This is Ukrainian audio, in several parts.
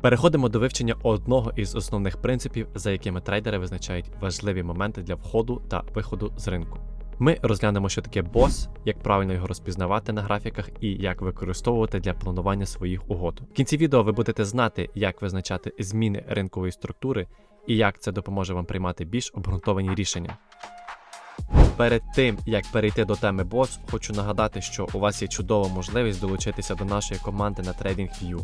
Переходимо до вивчення одного із основних принципів, за якими трейдери визначають важливі моменти для входу та виходу з ринку. Ми розглянемо, що таке бос, як правильно його розпізнавати на графіках і як використовувати для планування своїх угод. В кінці відео ви будете знати, як визначати зміни ринкової структури і як це допоможе вам приймати більш обґрунтовані рішення. Перед тим як перейти до теми бос, хочу нагадати, що у вас є чудова можливість долучитися до нашої команди на TradingView.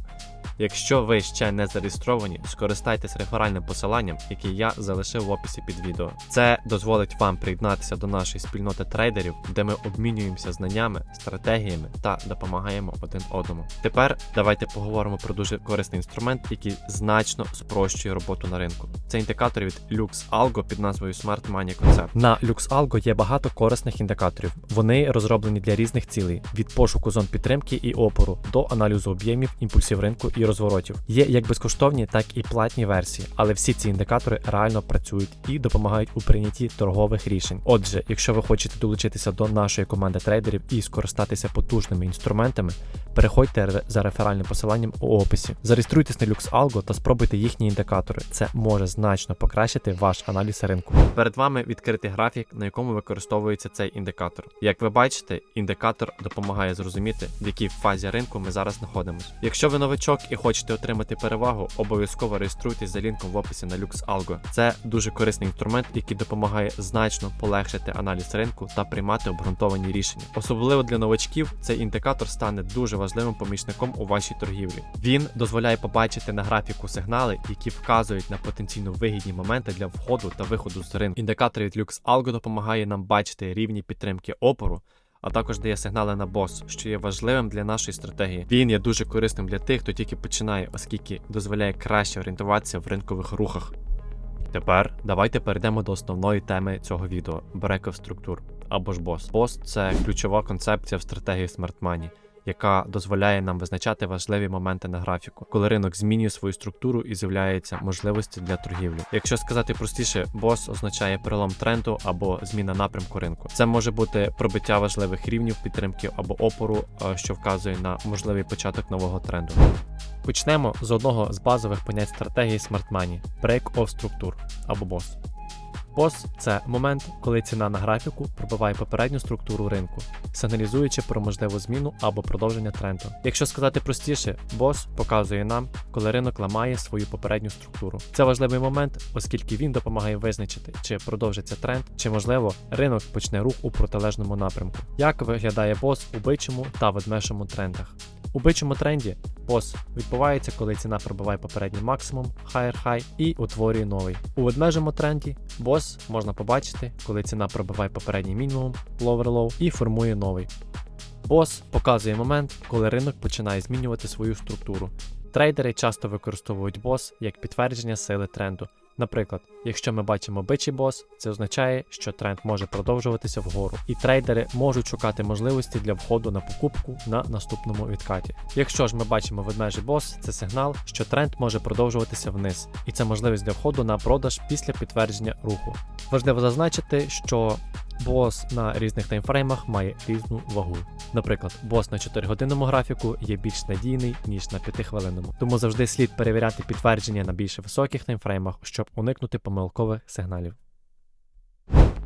Якщо ви ще не зареєстровані, скористайтесь реферальним посиланням, яке я залишив в описі під відео. Це дозволить вам приєднатися до нашої спільноти трейдерів, де ми обмінюємося знаннями, стратегіями та допомагаємо один одному. Tепер давайте поговоримо про дуже корисний інструмент, який значно спрощує роботу на ринку. Це індикатор від Lux Algo під назвою Smart Money Concept. На Lux Algo є багато корисних індикаторів. Вони розроблені для різних цілей: від пошуку зон підтримки і опору до аналізу об'ємів, імпульсів ринку і розворотів. Є як безкоштовні, так і платні версії, але всі ці індикатори реально працюють і допомагають у прийнятті торгових рішень. Отже, якщо ви хочете долучитися до нашої команди трейдерів і скористатися потужними інструментами, переходьте за реферальним посиланням у описі. Зареєструйтесь на LuxAlgo та спробуйте їхні індикатори. Це може значно покращити ваш аналіз ринку. Перед вами відкритий графік, на якому використовується цей індикатор. Як ви бачите, індикатор допомагає зрозуміти, в якій фазі ринку ми зараз знаходимося. Якщо ви новичок і хочете отримати перевагу, обов'язково реєструйтесь за лінком в описі на LuxAlgo. Це дуже корисний інструмент, який допомагає значно полегшити аналіз ринку та приймати обґрунтовані рішення. Особливо для новачків цей індикатор стане дуже важливим помічником у вашій торгівлі. Він дозволяє побачити на графіку сигнали, які вказують на потенційно вигідні моменти для входу та виходу з ринку. Індикатор від LuxAlgo допомагає нам бачити рівні підтримки опору. А також дає сигнали на бос, що є важливим для нашої стратегії. Він є дуже корисним для тих, хто тільки починає, оскільки дозволяє краще орієнтуватися в ринкових рухах. Тепер давайте перейдемо до основної теми цього відео бреков структур або ж бос. Бос це ключова концепція в стратегії Money, яка дозволяє нам визначати важливі моменти на графіку, коли ринок змінює свою структуру і з'являються можливості для торгівлі. Якщо сказати простіше, бос означає перелом тренду або зміна напрямку ринку. Це може бути пробиття важливих рівнів підтримки або опору, е, що вказує на можливий початок нового тренду. Почнемо з одного з базових понять стратегії Smart Money – Break of структур або бос. Бос це момент, коли ціна на графіку пробиває попередню структуру ринку, сигналізуючи про можливу зміну або продовження тренду. Якщо сказати простіше, бос показує нам, коли ринок ламає свою попередню структуру. Це важливий момент, оскільки він допомагає визначити, чи продовжиться тренд, чи можливо ринок почне рух у протилежному напрямку. Як виглядає бос у бичому та ведмежому трендах? У бичому тренді бос відбувається, коли ціна пробиває попередній максимум, higher high і утворює новий. У ведмежому тренді бос можна побачити, коли ціна пробиває попередній мінімум, lower low і формує новий. Бос показує момент, коли ринок починає змінювати свою структуру. Трейдери часто використовують бос як підтвердження сили тренду. Наприклад, якщо ми бачимо бичий бос, це означає, що тренд може продовжуватися вгору, і трейдери можуть шукати можливості для входу на покупку на наступному відкаті. Якщо ж ми бачимо ведмежий бос, це сигнал, що тренд може продовжуватися вниз, і це можливість для входу на продаж після підтвердження руху. Важливо зазначити, що бос на різних таймфреймах має різну вагу. Наприклад, бос на 4-годинному графіку є більш надійний, ніж на 5-хвилинному. Тому завжди слід перевіряти підтвердження на більш високих таймфреймах, щоб уникнути помилкових сигналів.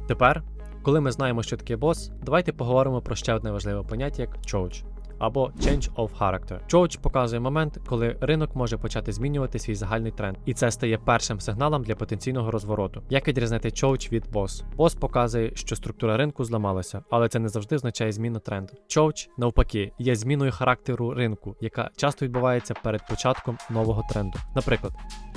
Тепер, коли ми знаємо, що таке бос, давайте поговоримо про ще одне важливе поняття як choach або Change of Character. Choach показує момент, коли ринок може почати змінювати свій загальний тренд, і це стає першим сигналом для потенційного розвороту. Як відрізнити Choach від BOSS? BOSS показує, що структура ринку зламалася, але це не завжди означає зміну тренду. Choach, навпаки, є зміною характеру ринку, яка часто відбувається перед початком нового тренду. Наприклад,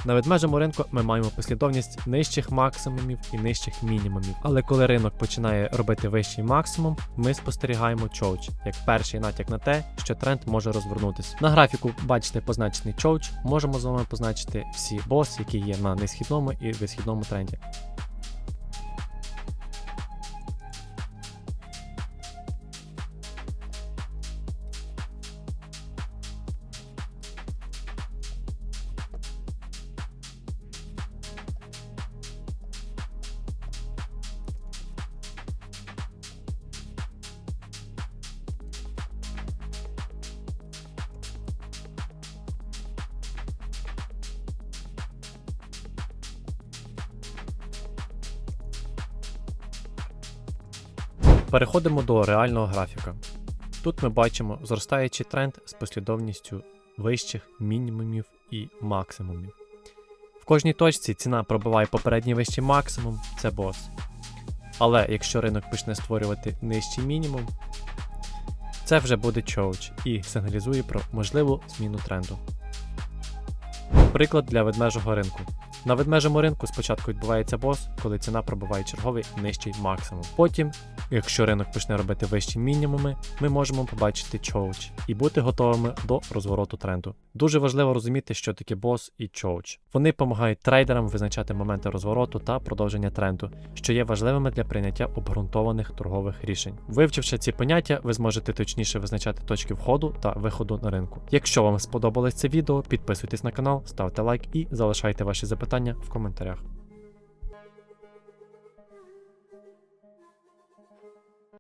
на ведмежому ринку ми маємо послідовність нижчих максимумів і нижчих мінімумів. Але коли ринок починає робити вищий максимум, ми спостерігаємо choach, як перший натяк на те, що тренд може розвернутися. На графіку бачите позначений choach, можемо з вами позначити всі бос, які є на несхідному і висхідному тренді. Переходимо до реального графіка. Тут ми бачимо зростаючий тренд з послідовністю вищих мінімумів і максимумів. В кожній точці ціна пробиває попередній вищий максимум, це бос. Але якщо ринок почне створювати нижчий мінімум, це вже буде чоуч і сигналізує про можливу зміну тренду. Приклад для ведмежого ринку. На ведмежому ринку спочатку відбувається бос, коли ціна пробиває черговий нижчий максимум. Потім, якщо ринок почне робити вищі мінімуми, ми можемо побачити чоуч і бути готовими до розвороту тренду. Дуже важливо розуміти, що таке бос і чоуч. Вони допомагають трейдерам визначати моменти розвороту та продовження тренду, що є важливими для прийняття обґрунтованих торгових рішень. Вивчивши ці поняття, ви зможете точніше визначати точки входу та виходу на ринку. Якщо вам сподобалось це відео, підписуйтесь на канал, ставте лайк і залишайте ваші запитання в коментарях.